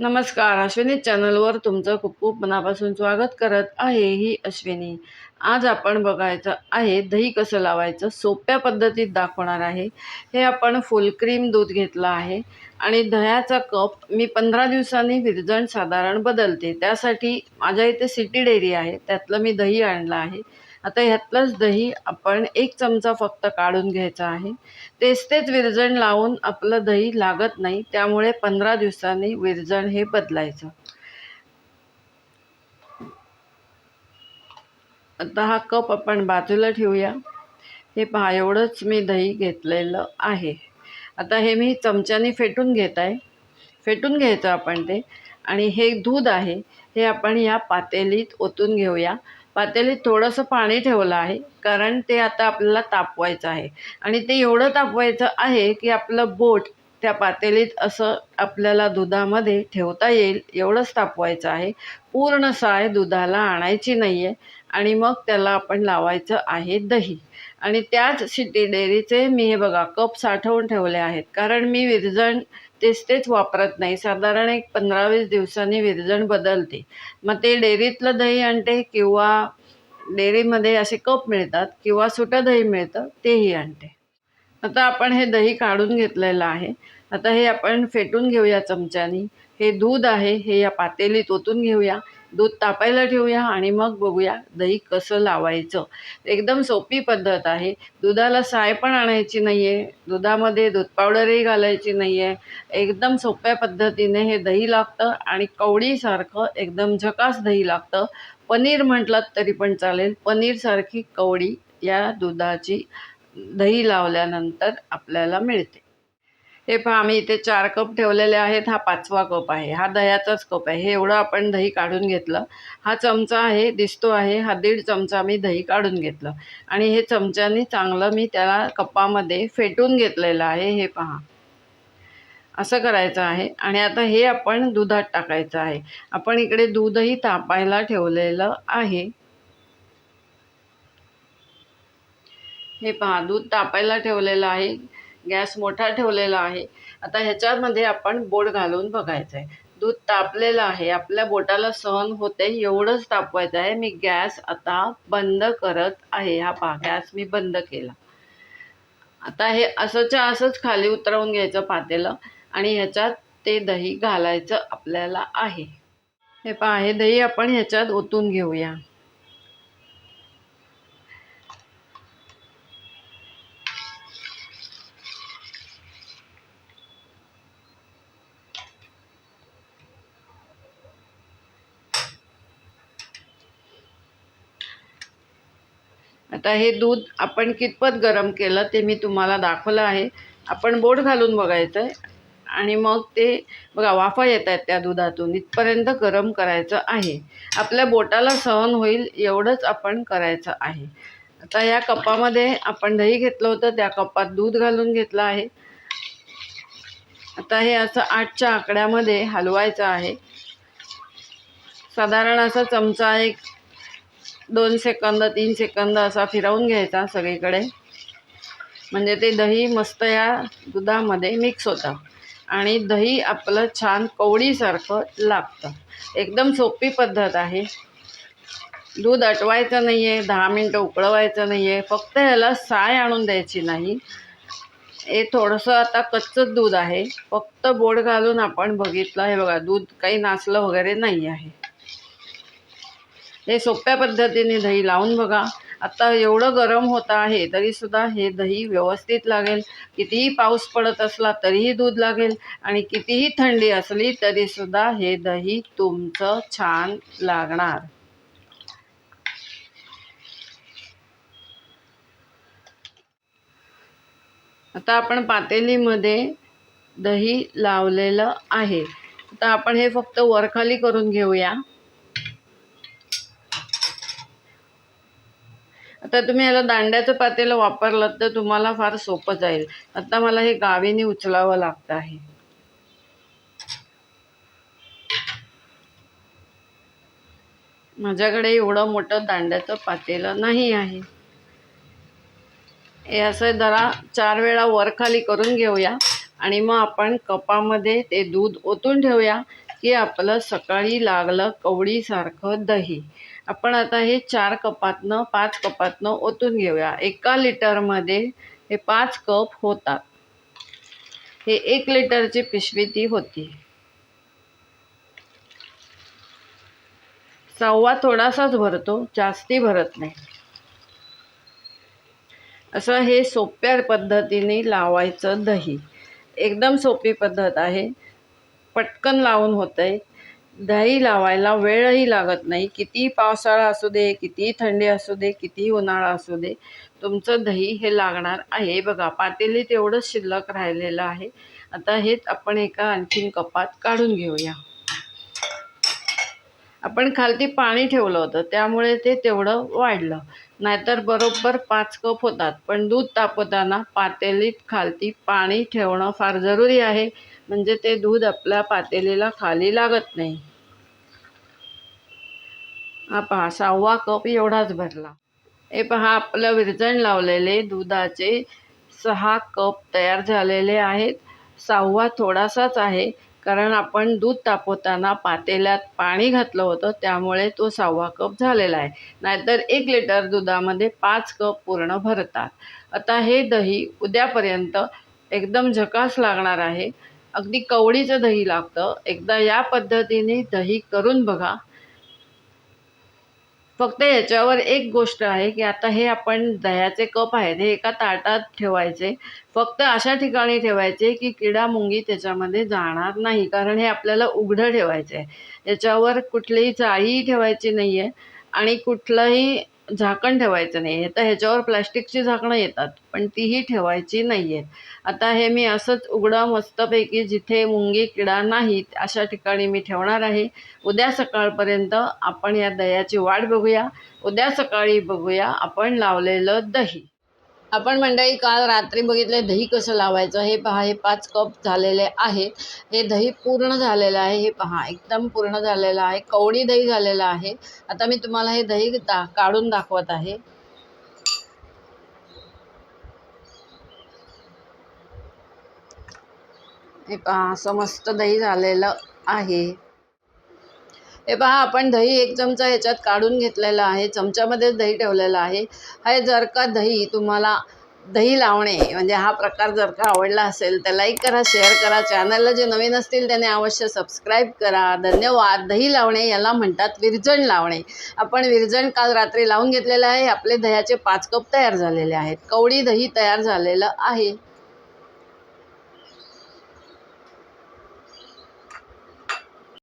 नमस्कार अश्विनी चॅनलवर तुमचं खूप खूप मनापासून स्वागत करत आहे ही अश्विनी. आज आपण बघायचं आहे दही कसं लावायचं सोप्या पद्धतीत दाखवणार आहे. हे आपण फुल क्रीम दूध घेतलं आहे आणि दह्याचा कप मी पंधरा दिवसांनी विरजण साधारण बदलते. त्यासाठी माझ्या इथे सिटी डेअरी आहे त्यातलं मी दही आणलं आहे. आता ह्यातलंच दही आपण एक चमचा फक्त काढून घ्यायचा आहे. तेच तेच विरजण लावून आपलं दही लागत नाही त्यामुळे पंधरा दिवसांनी विरजण हे बदलायचं. आता हा कप आपण बाजूला ठेवूया. हे पहा एवढंच मी दही घेतलेलं आहे. आता हे मी चमच्याने फेटून घेत आहे. फेटून घ्यायचं आपण ते. आणि हे दूध आहे हे आपण या पातेलीत ओतून घेऊया. पातेलीत थोडंसं पाणी ठेवलं आहे कारण ते आता आपल्याला तापवायचं आहे. आणि ते एवढं तापवायचं आहे की आपलं बोट त्या पातेलीत असं आपल्याला दुधामध्ये ठेवता येईल एवढंच तापवायचं आहे. पूर्ण साय दुधाला आणायची नाही आहे आणि मग त्याला आपण लावायचं आहे दही. आणि त्याच सिटी डेअरीचे मी हे बघा कप साठवून ठेवले आहेत. कारण मी विरजण तेच तेच वापरत नाही. साधारण एक पंधरा वीस दिवसांनी विरजण बदलते. मग ते डेअरीतलं दही आणते किंवा डेअरीमध्ये असे कप मिळतात किंवा सुटं दही मिळतं तेही आणते. आता आपण हे दही काढून घेतलेलं आहे. आता हे आपण फेटून घेऊया चमच्यानी. हे दूध आहे हे या पातेलीत ओतून घेऊया. दूध तापायला ठेवूया आणि मग बघूया दही कसं लावायचं. एकदम सोपी पद्धत आहे. दुधाला साय पण आणायची नाही आहे दुधामध्ये दूध पावडरही घालायची नाही आहे एकदम सोप्या पद्धतीने हे दही लागतं आणि कवडीसारखं एकदम झकास दही लागतं. पनीर म्हटलं तरी पण चालेल. पनीरसारखी कवडी या दुधाची दही लावल्यानंतर आपल्याला मिळते. हे पहा आम्ही इथे चार कप ठेवलेले आहेत. हा पाचवा कप आहे. हा दह्याचाच कप आहे. हे एवढं आपण दही काढून घेतलं. हा चमचा आहे दिसतो आहे. हा दीड चमचा मी दही काढून घेतलं. आणि हे चमच्याने चांगलं मी त्याला कपामध्ये फेटून घेतलेलं आहे. हे पहा. असं करायचं आहे. आणि आता हे आपण दुधात टाकायचं आहे. आपण इकडे दूधही तापायला ठेवलेलं आहे. हे पहा दूध तापायला ठेवलेलं आहे. गॅस मोठा ठेवलेला आहे. आता ह्याच्यामध्ये आपण बोट घालून बघायचं आहे दूध तापलेलं आहे. आपल्या बोटाला सहन होते एवढंच तापवायचं आहे. मी गॅस आता बंद करत आहे. हा पहा गॅस मी बंद केला. आता हे असंच्या असंच खाली उतरवून घ्यायचं पातेलं आणि ह्याच्यात ते दही घालायचं आपल्याला आहे. हे पहा हे दही आपण ह्याच्यात ओतून घेऊया. आता हे दूध आपण कितपत गरम केलं ते मी तुम्हाला दाखवलं आहे. आपण बोट घालून बघायचं आहे आणि मग ते बघा वाफा येत आहेत त्या दुधातून. इथपर्यंत गरम करायचं आहे. आपल्या बोटाला सहन होईल एवढंच आपण करायचं आहे. आता या कपामध्ये आपण दही घेतलं होतं. त्या कपात दूध घालून घेतलं आहे. आता हे असं आठच्या आकड्यामध्ये हलवायचं आहे. साधारण असा चमचा एक दोन सेकंद तीन सेकंद असा फिरवून घ्यायचा सगळीकडे. म्हणजे ते दही मस्त या दुधामध्ये मिक्स होतं. आणि दही आपलं छान कवडीसारखं लागतं. एकदम सोपी पद्धत आहे. दूध अटवायचं नाही आहे दहा मिनटं उकळवायचं नाही आहे फक्त ह्याला साय आणून द्यायची नाही. हे थोडंसं आता कच्चंच दूध आहे. फक्त बोट घालून आपण बघितलं हे बघा दूध काही नाचलं वगैरे नाही आहे. हे सोप्या पद्धतीने दही लावून बघा. आत्ता एवढं गरम होतं आहे तरीसुद्धा हे दही व्यवस्थित लागेल. कितीही पाऊस पडत असला तरीही दूध लागेल आणि कितीही थंडी असली तरीसुद्धा हे दही तुमचं छान लागणार. आता आपण पातेलीमध्ये दही लावलेलं आहे. आता आपण हे फक्त वरखाली करून घेऊया. आता तुम्ही याला दांड्याचं पातेलं वापरलं तर तुम्हाला फार सोपं जाईल. आता मला हे गावीने उचलावं लागतं आहे. माझ्याकडे एवढं मोठं दांड्याचं पातेलं नाही आहे. हे असं जरा चार वेळा वरखाली करून घेऊया आणि मग आपण कपामध्ये ते दूध ओतून ठेवूया की आपलं सकाळी लागलं कवडीसारखं दही. आपण आता हे चार कपातनं पाच कपातनं ओतून घेऊया. एका लिटरमध्ये हे पाच कप होतात. हे एक लिटरची पिशवी ती होती. सव्वा थोडासाच भरतो जास्ती भरत नाही. असं हे सोप्या पद्धतीने लावायचं दही. एकदम सोपी पद्धत आहे. पटकन लावून होतं आहे दही लावायला वेळही लागत नाही. कितीही पावसाळा असू दे कितीही थंडी असू दे कितीही उन्हाळा असू दे तुमचं दही हे लागणार आहे. बघा पातेली तेवढंच शिल्लक राहिलेलं आहे. आता हेच आपण एका आणखीन कपात काढून घेऊया. आपण खालती पाणी ठेवलं होतं त्यामुळे ते तेवढं वाढलं. नाहीतर बरोबर पाच कप होतात. पण दूध तापवताना पातेलीत खालती पाणी ठेवणं फार जरुरी आहे. म्हणजे ते दूध आपल्या पातेलीला खाली लागत नाही. हा पहा सहावा कप एवढाच भरला. हे पहा आपलं विरजण लावलेले दुधाचे सहा कप तयार झालेले आहेत. सहावा थोडासाच आहे कारण आपण दूध तापवताना पातेल्यात पाणी घातलं होतं त्यामुळे तो सहावा कप झालेला आहे. नाहीतर एक लिटर दुधामध्ये पाच कप पूर्ण भरतात. आता हे दही उद्यापर्यंत एकदम झकास लागणार आहे. अगदी कवडीचं दही लागतं. एकदा या पद्धतीने दही करून बघा. फक्त याच्यावर एक गोष्ट आहे की आता हे आपण दह्याचे कप आहेत हे एका ताटात ठेवायचे. फक्त अशा ठिकाणी ठेवायचे की किडा मुंगी त्याच्यामध्ये जाणार नाही कारण हे आपल्याला उघडं ठेवायचं आहे याच्यावर कुठलीही चाळीही ठेवायची नाही आहे आणि कुठलंही झाकण ठेवायचं नाही. आहे तर ह्याच्यावर प्लॅस्टिकची झाकणं येतात पण तीही ठेवायची नाही आहेत आता हे मी असंच उघडं मस्तपैकी जिथे मुंगी किडा नाहीत अशा ठिकाणी मी ठेवणार आहे. उद्या सकाळपर्यंत आपण या दह्याची वाट बघूया. उद्या सकाळी बघूया आपण लावलेलं दही. आपण मंडळी काल रात्री बघितले दही कसं लावायचं? हे पहा हे पाच कप झालेले आहेत. हे दही पूर्ण झालेलं आहे. हे पहा एकदम पूर्ण झालेलं आहे. कवडी दही झालेलं आहे. आता मी तुम्हाला हे दही दा काढून दाखवत आहे. हे पहा असं मस्त दही झालेलं आहे. हे पहा आपण दही एक चमचा ह्याच्यात काढून घेतलेला आहे चमच्यामध्येच दही ठेवलेलं आहे. हे जर का दही तुम्हाला दही लावणे म्हणजे हा प्रकार जर का आवडला असेल तर लाईक करा शेअर करा. चॅनलला जे नवीन असतील त्याने अवश्य सबस्क्राईब करा. धन्यवाद. दही लावणे याला म्हणतात विरजण लावणे. आपण विरजण काल रात्री लावून घेतलेलं आहे. आपले दह्याचे पाच कप तयार झालेले आहेत. कवडी दही तयार झालेलं आहे.